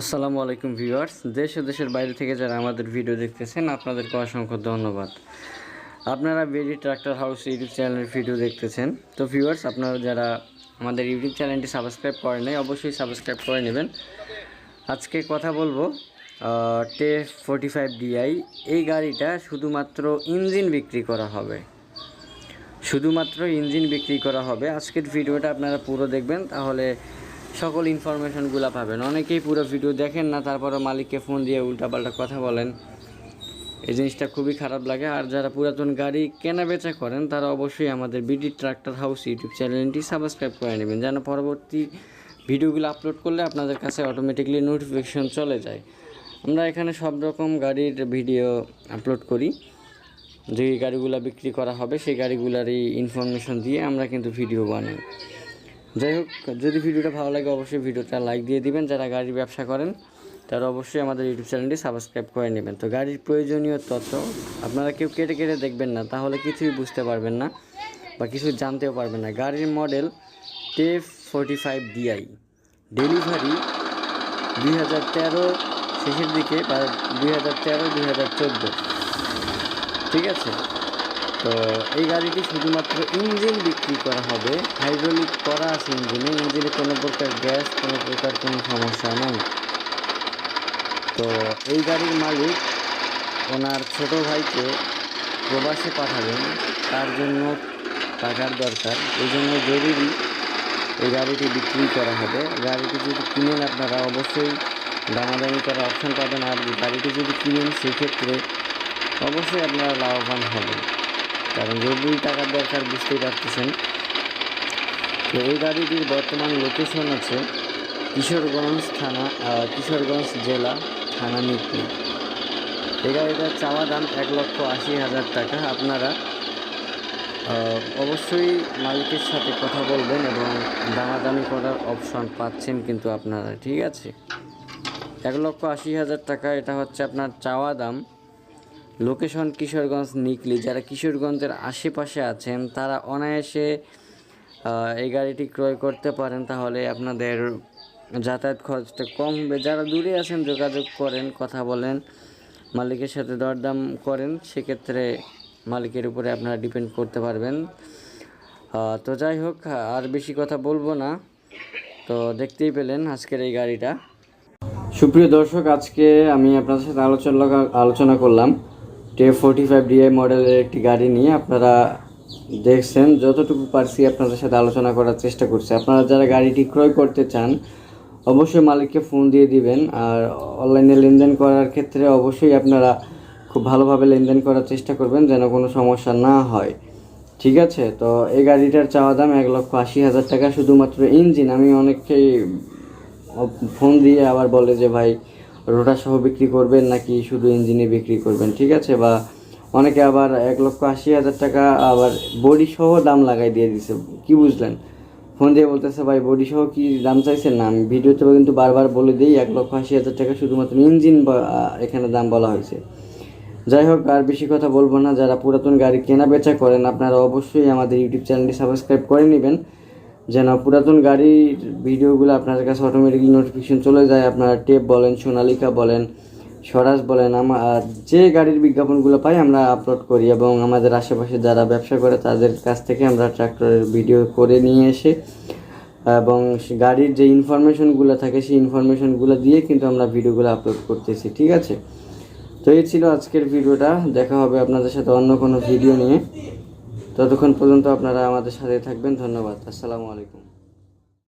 আসসালামু আলাইকুম ভিউয়ার্স। দেশ ও দেশের বাইরে থেকে যারা আমাদের ভিডিও দেখতেছেন, আপনাদেরকে অসংখ্য ধন্যবাদ। আপনারা বেরি ট্রাক্টর হাউস ইউটিউব চ্যানেলের ভিডিও দেখতেছেন। তো ভিউয়ার্স, আপনারা যারা আমাদের ইউটিউব চ্যানেলটি সাবস্ক্রাইব করে নাই, অবশ্যই সাবস্ক্রাইব করে নেবেন। আজকে কথা বলব টে ফোর্টি ফাইভ ডিআই এই গাড়িটা শুধুমাত্র ইঞ্জিন বিক্রি করা হবে। শুধুমাত্র ইঞ্জিন বিক্রি করা হবে। আজকের ভিডিওটা আপনারা পুরো দেখবেন, তাহলে সকল ইনফরমেশনগুলো পাবেন। অনেকেই পুরো ভিডিও দেখেন না তারপরে মালিককে ফোন দিয়ে উল্টাপাল্টা কথা বলেন। এই জিনিসটা খুবই খারাপ লাগে। আর যারা পুরাতন গাড়ি কেনা বেচা করেন, তারা অবশ্যই আমাদের বিডি ট্রাক্টর হাউস ইউটিউব চ্যানেলটি সাবস্ক্রাইব করে নেবেন, যেন পরবর্তী ভিডিওগুলো আপলোড করলে আপনাদের কাছে অটোমেটিকলি নোটিফিকেশন চলে যায়। আমরা এখানে সব রকম গাড়ির ভিডিও আপলোড করি। যে গাড়িগুলো বিক্রি করা হবে, সেই গাড়িগুলারই ইনফরমেশন দিয়ে আমরা কিন্তু ভিডিও বানাই। যাই হোক, যদি ভিডিওটা ভালো লাগে, অবশ্যই ভিডিওটা লাইক দিয়ে দিবেন। যারা গাড়ির ব্যবসা করেন, তারা অবশ্যই আমাদের ইউটিউব চ্যানেলটি সাবস্ক্রাইব করে নেবেন। তো গাড়ির প্রয়োজনীয় তথ্য আপনারা কেউ কেটে কেটে দেখবেন না, তাহলে কিছুই বুঝতে পারবেন না বা কিছু জানতেও পারবেন না। গাড়ির মডেল টে ফোরটি ফাইভ ডিআই ডেলিভারি দুই হাজার তেরো শেষের দিকে বা দুই হাজার তেরো, দুই হাজার চোদ্দ। ঠিক আছে? তো এই গাড়িটি শুধুমাত্র ইঞ্জিন বিক্রি করা হবে। হাইড্রোলিক করা আছে ইঞ্জিনে। ইঞ্জিনে কোনো প্রকার গ্যাস, কোনো প্রকার কোনো সমস্যা নাই। তো এই গাড়ির মালিক ওনার ছোট ভাইকে প্রবাসে পাঠাবেন। তার জন্য টাকার দরকার। এই জন্য জরুরি এই গাড়িটি বিক্রি করা হবে। গাড়িটি যদি কিনেন আপনারা অবশ্যই দামাদামি করার অপশন পাবেন। আর গাড়িটি যদি কিনেন, সেক্ষেত্রে অবশ্যই আপনারা লাভবান হবেন। কারণ জরুরি টাকার দরকার বুঝতেই পারতেছেন। তো এই গাড়িটির বর্তমান লোকেশন আছে কিশোরগঞ্জ থানা কিশোরগঞ্জ জেলা, থানা মিরপুর। এই গাড়িটার চাওয়া দাম এক লক্ষ আশি হাজার টাকা। আপনারা অবশ্যই মালিকের সাথে কথা বলবেন এবং দামাদামি করার অপশন পাচ্ছেন কিন্তু আপনারা, ঠিক আছে? এক লক্ষ আশি হাজার টাকা, এটা হচ্ছে আপনার চাওয়া দাম। লোকেশন কিশোরগঞ্জ, নিকলি। যারা কিশোরগঞ্জের আশেপাশে আছেন, তারা অনায়াসে এই গাড়িটি ক্রয় করতে পারেন। তাহলে আপনাদের যাতায়াত খরচটা কম হবে। যারা দূরে আছেন, যোগাযোগ করেন, কথা বলেন, মালিকের সাথে দরদাম করেন, সেক্ষেত্রে মালিকের উপরে আপনারা ডিপেন্ড করতে পারবেন। তো যাই হোক, আর বেশি কথা বলব না। তো দেখতেই পেলেন আজকের এই গাড়িটা। সুপ্রিয় দর্শক, আজকে আমি আপনাদের সাথে আলোচনা আলোচনা করলাম। টে ফোর্টি ফাইভ ডিআই মডেলের একটি গাড়ি নিয়ে আপনারা দেখছেন, যতটুকু পারছি আপনাদের সাথে আলোচনা করার চেষ্টা করছি। আপনারা যারা গাড়িটি ক্রয় করতে চান, অবশ্যই মালিককে ফোন দিয়ে দিবেন, আর অনলাইনে লেনদেন করার ক্ষেত্রে অবশ্যই আপনারা খুব ভালোভাবে লেনদেন করার চেষ্টা করবেন, যেন কোনো সমস্যা না হয়। ঠিক আছে? তো এই গাড়িটার চাওয়া দাম এক লক্ষ আশি হাজার টাকা। শুধুমাত্র ইঞ্জিন, আমি অনেককেই ফোন দিয়ে আবার বলে যে, ভাই রোটা সহ বিক্রি করবেন নাকি শুধু ইঞ্জিনে বিক্রি করবেন, ঠিক আছে? বা অনেকে আবার এক লক্ষ আশি হাজার টাকা আবার বডি সহ দাম লাগাই দিয়ে দিছে, কি বুঝলেন? ফোন দিয়ে বলতেছে, ভাই, বডি সহ কি দাম চাইছেন না? আমি ভিডিওতে কিন্তু বারবার বলে দিই, এক লক্ষ আশি হাজার টাকা শুধুমাত্র ইঞ্জিন এখানে দাম বলা হয়েছে। যাই হোক, আর বেশি কথা বলব না, যারা পুরাতন গাড়ি কেনা বেচা করেন, আপনারা অবশ্যই আমাদের ইউটিউব চ্যানেলটি সাবস্ক্রাইব করে নেবেন। যেন পুরাতন গাড়ির ভিডিওগুলো আপনার কাছে অটোমেটিকলি নোটিফিকেশন চলে যায়। আপনারা টেপ বলেন, সোনালিকা বলেন, স্বরাজ বলেন আমার যে গাড়ির বিজ্ঞাপনগুলো পাই আমরা আপলোড করি এবং আমাদের আশেপাশে যারা ব্যবসা করে তাদের কাছ থেকে আমরা ট্রাক্টরের ভিডিও করে নিয়ে এসে এবং গাড়ির যে ইনফরমেশনগুলো থাকে সেই ইনফরমেশনগুলো দিয়ে কিন্তু আমরা ভিডিওগুলো আপলোড করতেছি, ঠিক আছে? তো এই ছিল আজকের ভিডিওটা দেখা হবে আপনাদের সাথে অন্য কোনো ভিডিও নিয়ে। ততক্ষণ পর্যন্ত আপনারা আমাদের সাথে থাকবেন। ধন্যবাদ। আসসালামু আলাইকুম।